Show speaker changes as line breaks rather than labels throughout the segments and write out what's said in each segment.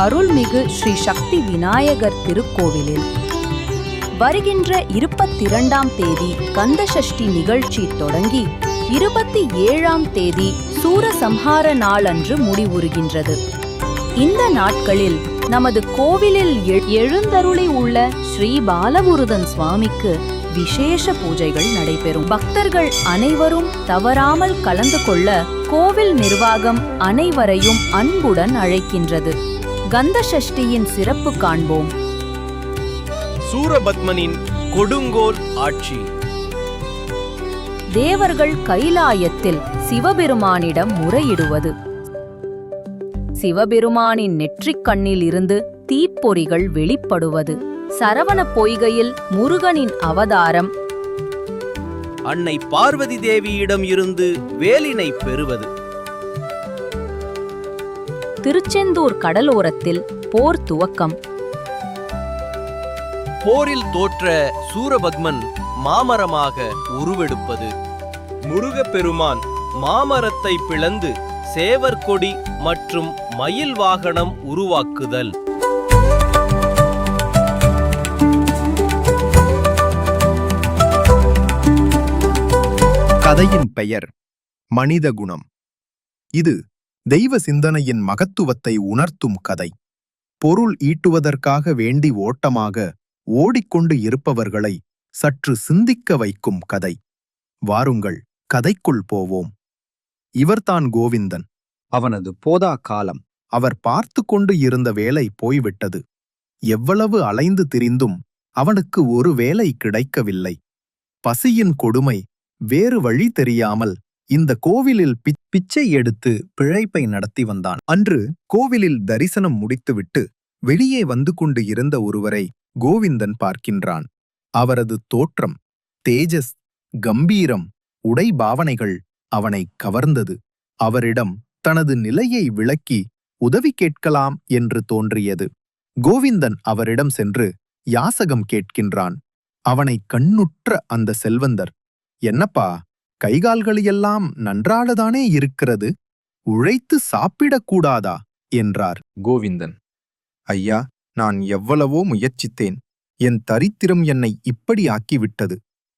அருள்மிகு ஸ்ரீ சக்தி விநாயகர் திருக்கோவிலில். வருகின்ற இருபத்திரண்டாம் தேதி கந்தசஷ்டி நிகழ்ச்சி தொடங்கி இருபத்தி ஏழாம் தேதி சூரசம்ஹார நாளன்று முடிவுறுகின்றது. இந்த நாட்களில் நமது கோவிலில் எ- எழுந்தருளி உள்ள ஸ்ரீ பாலமுருதன் சுவாமிக்கு விசேஷ பூஜைகள் நடைபெறும். பக்தர்கள் அனைவரும் தவறாமல் கலந்து கொள்ள கோவில் நிர்வாகம் அனைவரையும் அன்புடன் அழைக்கின்றது. கந்த சஷ்டியின் சிறப்பு காண்போம்.
சூரபத்மனின் கொடுங்கோல் ஆட்சி.
தேவர்கள் கைலாயத்தில் சிவபெருமானிடம் முறையிடுவது. சிவபெருமானின் நெற்றிக் கண்ணில் இருந்து தீப்பொறிகள் வெளிப்படுவது. சரவண பொய்கையில் முருகனின் அவதாரம்.
அன்னை பார்வதி தேவியிடம் இருந்து வேலினை பெறுவது.
திருச்செந்தூர் கடலோரத்தில் போர் துவக்கம்.
போரில் தோற்ற சூரபத்மன் மாமரமாக உருவெடுப்பது. முருகப்பெருமான் மாமரத்தை பிளந்து சேவர் கொடி மற்றும் மயில் வாகனம் உருவாக்குதல்.
கதையின் பெயர் மனித குணம் இது தெய்வ சிந்தனையின் மகத்துவத்தை உணர்த்தும் கதை. பொருள் ஈட்டுவதற்காக வேண்டி ஓட்டமாக ஓடிக்கொண்டு இருப்பவர்களை சற்று சிந்திக்க வைக்கும் கதை. வாருங்கள் கதைக்குள் போவோம். இவர்தான் கோவிந்தன்.
அவனது போதா காலம்.
அவர் பார்த்து கொண்டு இருந்த வேலை போய்விட்டது. எவ்வளவு அலைந்து திரிந்தும் அவனுக்கு ஒரு வேலை கிடைக்கவில்லை. பசியின் கொடுமை வேறு வழி தெரியாமல் இந்த கோவிலில் பி- பிச்சை எடுத்து பிழைப்பை நடத்தி வந்தான். அன்று கோவிலில் தரிசனம் முடித்துவிட்டு வெளியே வந்து கொண்டு இருந்த ஒருவரை கோவிந்தன் பார்க்கின்றான். அவரது தோற்றம் தேஜஸ் கம்பீரம் உடை பாவனைகள் அவனை கவர்ந்தது. அவரிடம் தனது நிலையை விளக்கி உதவி கேட்கலாம் என்று தோன்றியது. கோவிந்தன் அவரிடம் சென்று யாசகம் கேட்கின்றான். அவனை கண்ணுற்ற அந்த செல்வந்தர் என்னப்பா கைகால்களெல்லாம் நன்றாகதானே இருக்கிறது? உழைத்து சாப்பிடக்கூடாதா? என்றார்.
கோவிந்தன்.
ஐயா நான் எவ்வளவோ முயற்சித்தேன். என் தரித்திரம் என்னை இப்படி ஆக்கிவிட்டது.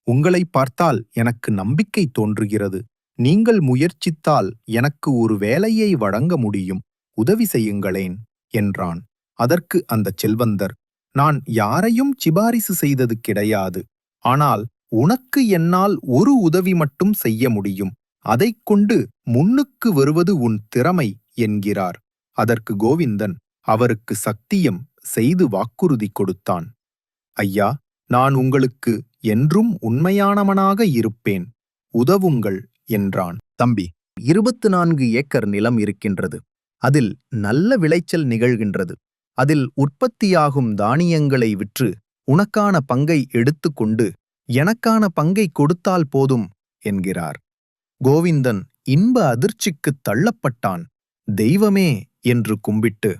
உங்களை பார்த்தால் எனக்கு நம்பிக்கை தோன்றுகிறது. நீங்கள் முயற்சித்தால் எனக்கு ஒரு வேலையை வழங்க முடியும். உதவி செய்யுங்களேன் என்றான். அதற்கு அந்தச் செல்வந்தர் நான் யாரையும் சிபாரிசு செய்தது கிடையாது. ஆனால் உனக்கு என்னால் ஒரு உதவி மட்டும் செய்ய முடியும். அதைக் கொண்டு முன்னுக்கு வருவது உன் திறமை என்கிறார். அதற்கு கோவிந்தன் அவருக்கு சத்தியம் செய்து வாக்குறுதி கொடுத்தான். ஐயா நான் உங்களுக்கு என்றும் உண்மையானவனாக இருப்பேன். உதவுங்கள் என்றான். தம்பி இருபத்து நான்கு ஏக்கர் நிலம் இருக்கின்றது. அதில் நல்ல விளைச்சல் நிகழ்கின்றது. அதில் உற்பத்தியாகும் தானியங்களை விற்று உனக்கான பங்கை எடுத்துக்கொண்டு எனக்கான பங்கை கொடுத்தால் போதும் என்கிறார். கோவிந்தன் இன்ப அதிர்ச்சிக்குத் தள்ளப்பட்டான். தெய்வமே என்று கும்பிட்டு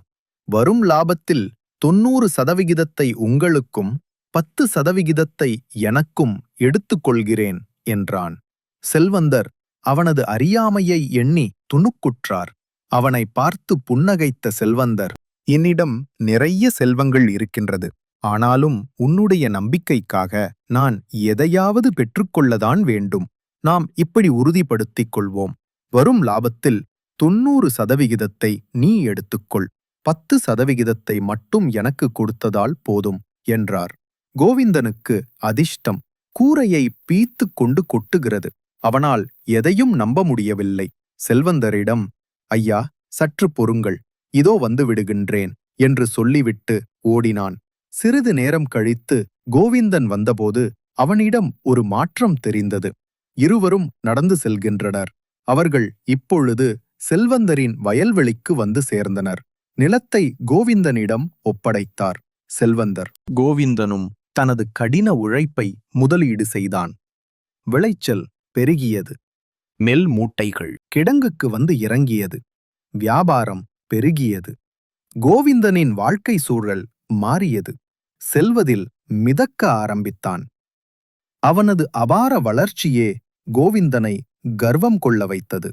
வரும் லாபத்தில் தொன்னூறு சதவிகிதத்தை உங்களுக்கும் பத்து சதவிகிதத்தை எனக்கும் எடுத்துக்கொள்கிறேன் என்றான். செல்வந்தர் அவனது அறியாமையை எண்ணி துணுக்குற்றார். அவனை பார்த்து புன்னகைத்த செல்வந்தர் என்னிடம் நிறைய செல்வங்கள் இருக்கின்றது. ஆனாலும் உன்னுடைய நம்பிக்கைக்காக நான் எதையாவது பெற்றுக்கொள்ளதான் வேண்டும். நாம் இப்படி உறுதிப்படுத்திக் கொள்வோம் வரும் லாபத்தில் தொன்னூறு சதவிகிதத்தை நீ எடுத்துக்கொள். பத்து சதவிகிதத்தை மட்டும் எனக்கு கொடுத்ததால் போதும் என்றார். கோவிந்தனுக்கு அதிர்ஷ்டம் கூரையை பீத்து கொண்டு கொட்டுகிறது. அவனால் எதையும் நம்ப முடியவில்லை. செல்வந்தரிடம் ஐயா சற்று பொறுங்கள். இதோ வந்து விடுகின்றேன் என்று சொல்லிவிட்டு ஓடினான். சிறிது நேரம் கழித்து கோவிந்தன் வந்தபோது அவனிடம் ஒரு மாற்றம் தெரிந்தது. இருவரும் நடந்து செல்கின்றனர். அவர்கள் இப்பொழுது செல்வந்தரின் வயல்வெளிக்கு வந்து சேர்ந்தனர். நிலத்தை கோவிந்தனிடம் ஒப்படைத்தார். செல்வந்தர் கோவிந்தனும் தனது கடின உழைப்பை முதலீடு செய்தான். விளைச்சல் பெருகியது. நெல் மூட்டைகள் கிடங்குக்கு வந்து இறங்கியது. வியாபாரம் பெருகியது. கோவிந்தனின் வாழ்க்கை சூழல் மாறியது. செல்வதில் மிதக்க ஆரம்பித்தான். அவனது அபார வளர்ச்சியே கோவிந்தனை கர்வம் கொள்ள வைத்தது.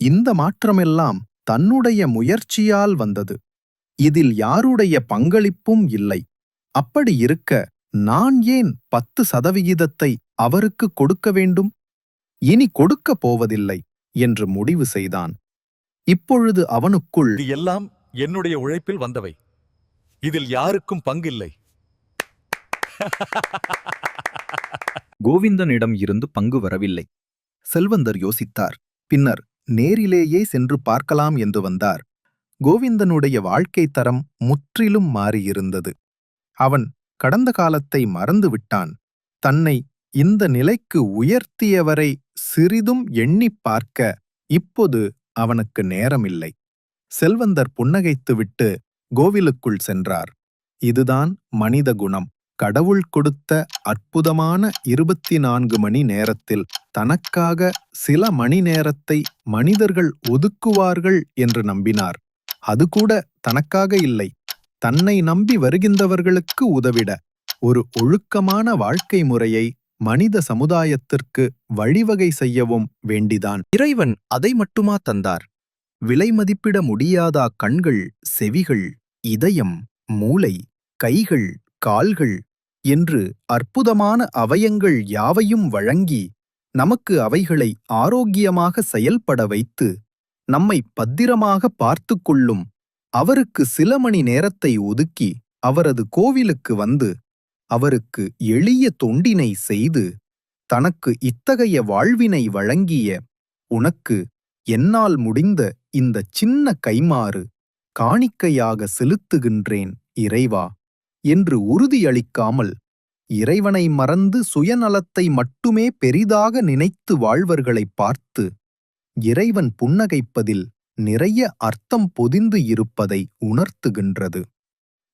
இந்த மாற்றமெல்லாம் தன்னுடைய முயற்சியால் வந்தது. இதில் யாருடைய பங்களிப்பும் இல்லை. அப்படி இருக்க நான் ஏன் பத்து சதவிகிதத்தை அவருக்கு கொடுக்க வேண்டும்? இனி கொடுக்கப் போவதில்லை என்று முடிவு செய்தான். இப்பொழுது அவனுக்குள்
எல்லாம் என்னுடைய உழைப்பில் வந்தவை. இதில் யாருக்கும் பங்கில்லை.
கோவிந்தனிடம் இருந்து பங்கு வரவில்லை.
செல்வந்தர் யோசித்தார். பின்னர் நேரிலேயே சென்று பார்க்கலாம் என்று வந்தார். கோவிந்தனுடைய வாழ்க்கை தரம் முற்றிலும் மாறியிருந்தது. அவன் கடந்த காலத்தை மறந்துவிட்டான். தன்னை இந்த நிலைக்கு உயர்த்தியவரை சிறிதும் எண்ணிப் பார்க்க இப்போது அவனுக்கு நேரமில்லை. செல்வந்தர் புன்னகைத்துவிட்டு கோவிலுக்குள் சென்றார். இதுதான் மனித குணம். கடவுள் கொடுத்த அற்புதமான இருபத்தி நான்கு மணி நேரத்தில் தனக்காக சில மணி நேரத்தை மனிதர்கள் ஒதுக்குவார்கள் என்று நம்பினார். அது கூட தனக்காக இல்லை. தன்னை நம்பி வருகின்றவர்களுக்கு உதவிட. ஒரு ஒழுக்கமான வாழ்க்கை முறையை மனித சமுதாயத்திற்கு வழிவகை செய்யவும் வேண்டிதான். இறைவன் அதை மட்டுமா தந்தார்? விலை மதிப்பிட முடியாதா கண்கள் செவிகள் இதயம் மூளை கைகள் கால்கள் என்று அற்புதமான அவயங்கள் யாவையும் வழங்கி நமக்கு அவைகளை ஆரோக்கியமாக செயல்பட வைத்து நம்மை பத்திரமாக பார்த்து கொள்ளும் அவருக்கு சில மணி நேரத்தை ஒதுக்கி அவரது கோவிலுக்கு வந்து அவருக்கு எளிய தொண்டினை செய்து தனக்கு இத்தகைய வாழ்வினை வழங்கிய உனக்கு என்னால் முடிந்த இந்த சின்ன கைமாறு காணிக்கையாக செலுத்துகின்றேன் இறைவா! என்று உறுதியளிக்காமல் இறைவனை மறந்து சுயநலத்தை மட்டுமே பெரிதாக நினைத்து வாழ்வர்களைப் பார்த்து இறைவன் புன்னகைப்பதில் நிறைய அர்த்தம் பொதிந்து இருப்பதை உணர்த்துகின்றது.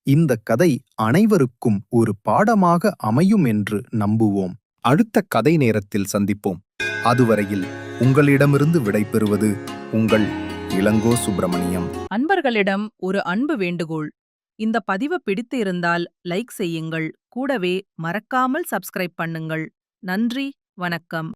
இந்த கதை அனைவருக்கும் ஒரு பாடமாக அமையும் என்று நம்புவோம்.
அடுத்த கதை நேரத்தில் சந்திப்போம்.
அதுவரையில் உங்களிடமிருந்து விடைபெறுவது உங்கள் இளங்கோ சுப்பிரமணியம்.
அன்பர்களிடம் ஒரு அன்பு வேண்டுகோள். இந்த பதிவு பிடித்து இருந்தால் லைக் செய்யுங்கள். கூடவே மறக்காமல் சப்ஸ்கிரைப் பண்ணுங்கள். நன்றி வணக்கம்.